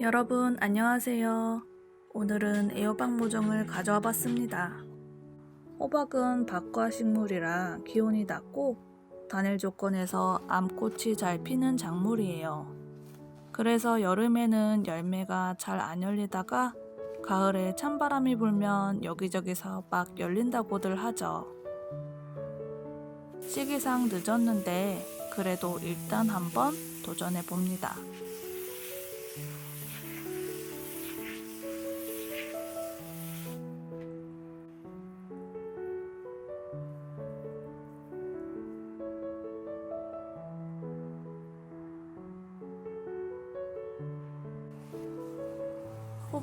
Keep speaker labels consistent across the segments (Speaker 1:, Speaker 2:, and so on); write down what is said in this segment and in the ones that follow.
Speaker 1: 여러분 안녕하세요. 오늘은 애호박 모종을 가져와 봤습니다. 호박은 박과 식물이라 기온이 낮고 단일 조건에서 암꽃이 잘 피는 작물이에요. 그래서 여름에는 열매가 잘 안 열리다가 가을에 찬바람이 불면 여기저기서 막 열린다고들 하죠. 시기상 늦었는데 그래도 일단 한번 도전해 봅니다.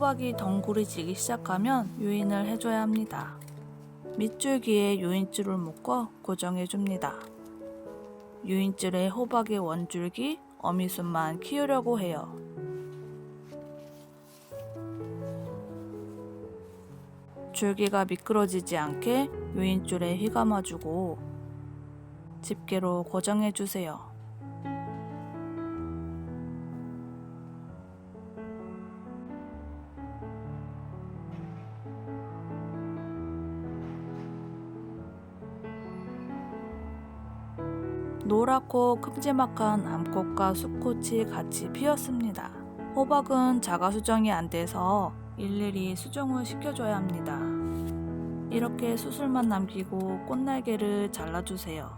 Speaker 1: 호박이 덩굴이 지기 시작하면 유인을 해줘야 합니다. 밑줄기에 유인줄을 묶어 고정해 줍니다. 유인줄에 호박의 원줄기, 어미순만 키우려고 해요. 줄기가 미끄러지지 않게 유인줄에 휘감아주고 집게로 고정해 주세요. 노랗고 큼지막한 암꽃과 수꽃이 같이 피었습니다. 호박은 자가 수정이 안 돼서 일일이 수정을 시켜줘야 합니다. 이렇게 수술만 남기고 꽃날개를 잘라주세요.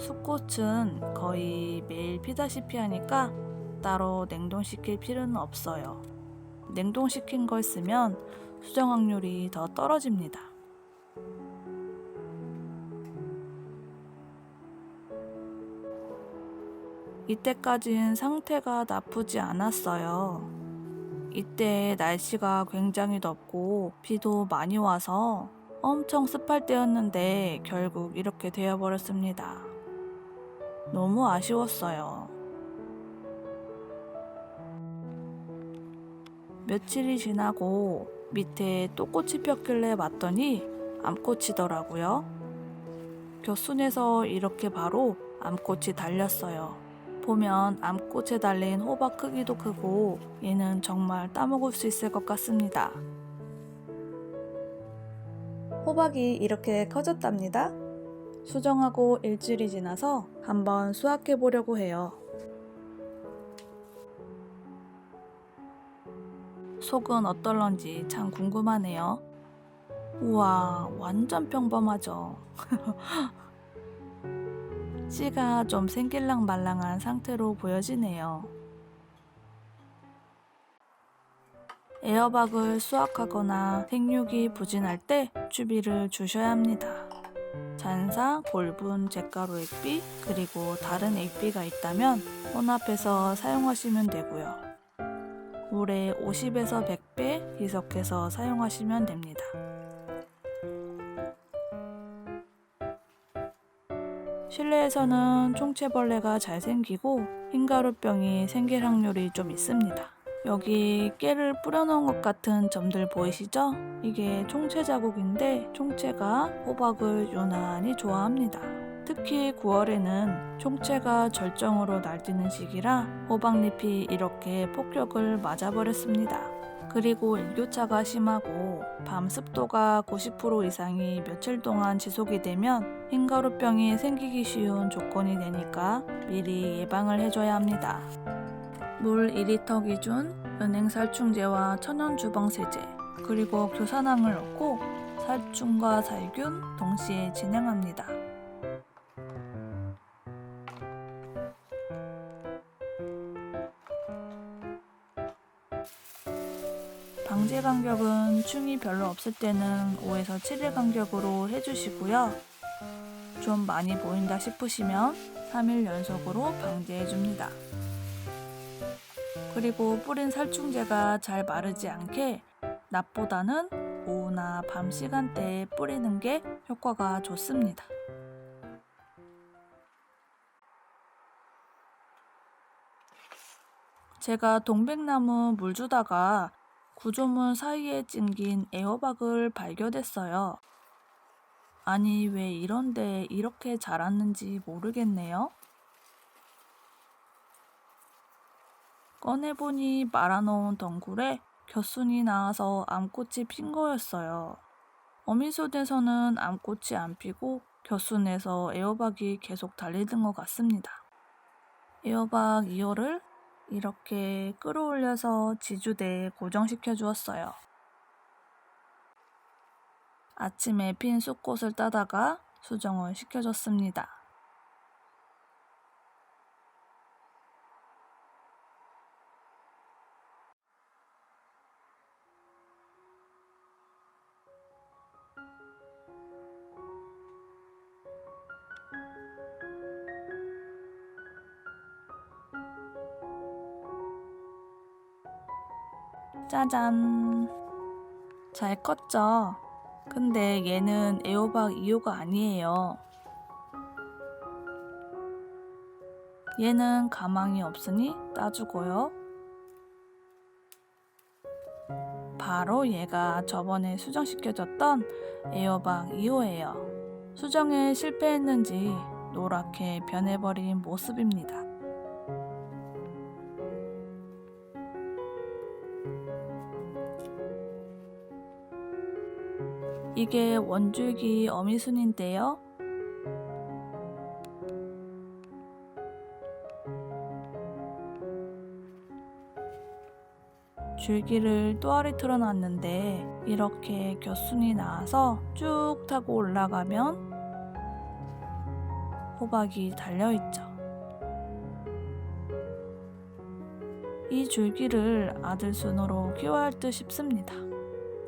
Speaker 1: 수꽃은 거의 매일 피다시피 하니까 따로 냉동시킬 필요는 없어요. 냉동시킨 걸 쓰면 수정 확률이 더 떨어집니다. 이때까진 상태가 나쁘지 않았어요. 이때 날씨가 굉장히 덥고 비도 많이 와서 엄청 습할 때였는데 결국 이렇게 되어버렸습니다. 너무 아쉬웠어요. 며칠이 지나고 밑에 또 꽃이 폈길래 봤더니 암꽃이더라고요. 겨순에서 이렇게 바로 암꽃이 달렸어요. 보면 암꽃에 달린 호박 크기도 크고 얘는 정말 따먹을 수 있을 것 같습니다. 호박이 이렇게 커졌답니다. 수정하고 일주일이 지나서 한번 수확해 보려고 해요. 속은 어떨런지 참 궁금하네요. 우와, 완전 평범하죠. 씨가 좀 생길랑 말랑한 상태로 보여지네요. 에어박을 수확하거나 생육이 부진할 때 주비를 주셔야 합니다. 잔사, 골분, 잿가루 액비, 그리고 다른 액비가 있다면 혼합해서 사용하시면 되고요. 물에 50에서 100배 희석해서 사용하시면 됩니다. 실내에서는 총체벌레가 잘 생기고 흰가루병이 생길 확률이 좀 있습니다. 여기 깨를 뿌려놓은 것 같은 점들 보이시죠? 이게 총체 자국인데 총체가 호박을 유난히 좋아합니다. 특히 9월에는 총체가 절정으로 날뛰는 시기라 호박잎이 이렇게 폭격을 맞아버렸습니다. 그리고 일교차가 심하고 밤 습도가 90% 이상이 며칠 동안 지속이 되면 흰가루병이 생기기 쉬운 조건이 되니까 미리 예방을 해줘야 합니다. 물 2리터 기준 은행 살충제와 천연 주방세제 그리고 교산황을 넣고 살충과 살균 동시에 진행합니다. 간격은 충이 별로 없을 때는 5에서 7일 간격으로 해주시고요. 좀 많이 보인다 싶으시면 3일 연속으로 방제해줍니다. 그리고 뿌린 살충제가 잘 마르지 않게 낮보다는 오후나 밤 시간대에 뿌리는 게 효과가 좋습니다. 제가 동백나무 물 주다가 구조물 사이에 찡긴 애호박을 발견했어요. 아니, 왜 이런데 이렇게 자랐는지 모르겠네요. 꺼내보니 말아놓은 덩굴에 겨순이 나와서 암꽃이 핀 거였어요. 어미순에서는 암꽃이 안 피고 겨순에서 애호박이 계속 달리던 것 같습니다. 애호박 2호를 이렇게 끌어올려서 지주대에 고정시켜 주었어요. 아침에 핀 쑥꽃을 따다가 수정을 시켜줬습니다. 짜잔. 잘 컸죠? 근데 얘는 애호박 2호가 아니에요. 얘는 가망이 없으니 따주고요. 바로 얘가 저번에 수정시켜줬던 애호박 2호예요. 수정에 실패했는지 노랗게 변해버린 모습입니다. 이게 원줄기 어미순인데요. 줄기를 또아리 틀어놨는데 이렇게 겨순이 나와서 쭉 타고 올라가면 호박이 달려있죠. 이 줄기를 아들 순으로 키워야 할 듯 싶습니다.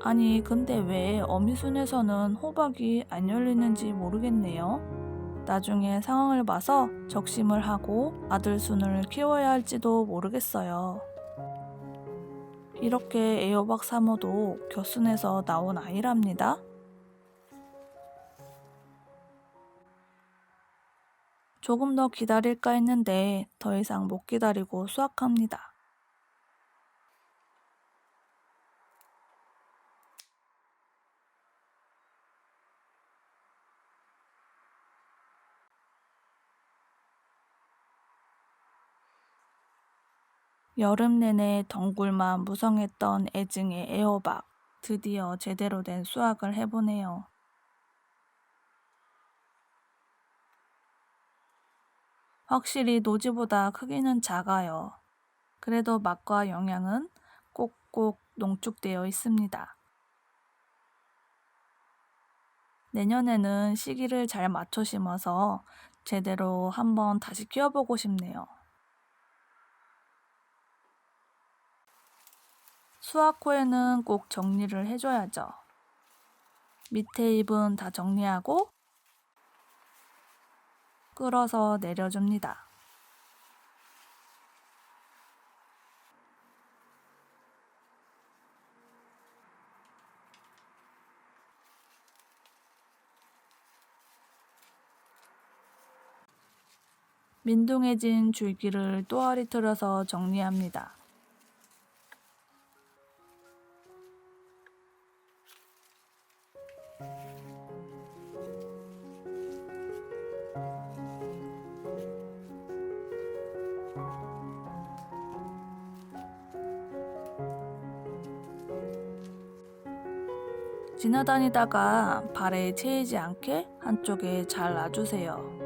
Speaker 1: 아니 근데 왜 어미순에서는 호박이 안 열리는지 모르겠네요. 나중에 상황을 봐서 적심을 하고 아들 순을 키워야 할지도 모르겠어요. 이렇게 애호박 사모도 겨순에서 나온 아이랍니다. 조금 더 기다릴까 했는데 더 이상 못 기다리고 수확합니다. 여름 내내 덩굴만 무성했던 애증의 애호박. 드디어 제대로 된 수확을 해보네요. 확실히 노지보다 크기는 작아요. 그래도 맛과 영양은 꼭꼭 농축되어 있습니다. 내년에는 시기를 잘 맞춰 심어서 제대로 한번 다시 키워보고 싶네요. 수확 후에는 꼭 정리를 해줘야죠. 밑에 잎은 다 정리하고 끌어서 내려줍니다. 민둥해진 줄기를 또아리 틀어서 정리합니다. 지나다니다가 발에 채이지 않게 한쪽에 잘 놔주세요.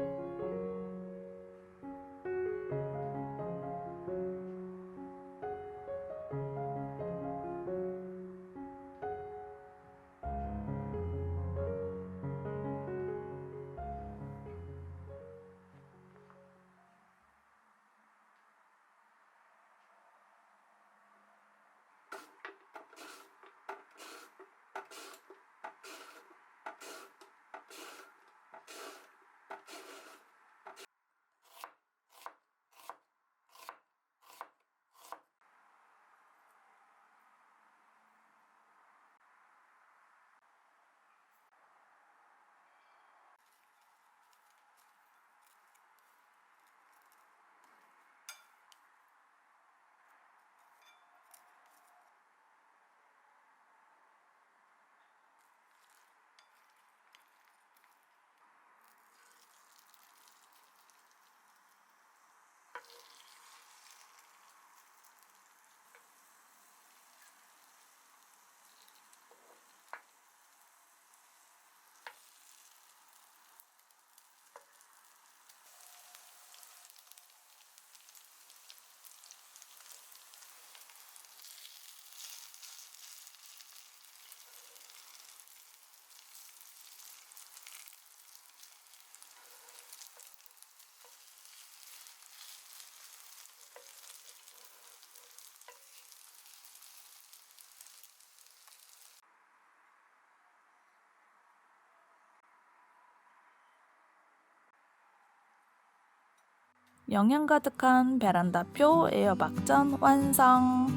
Speaker 1: 영양 가득한 베란다표 에어박전 완성!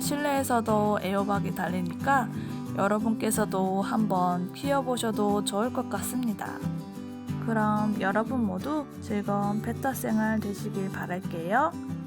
Speaker 1: 실내에서도 에어박이 달리니까 여러분께서도 한번 키워보셔도 좋을 것 같습니다. 그럼 여러분 모두 즐거운 페터 생활 되시길 바랄게요.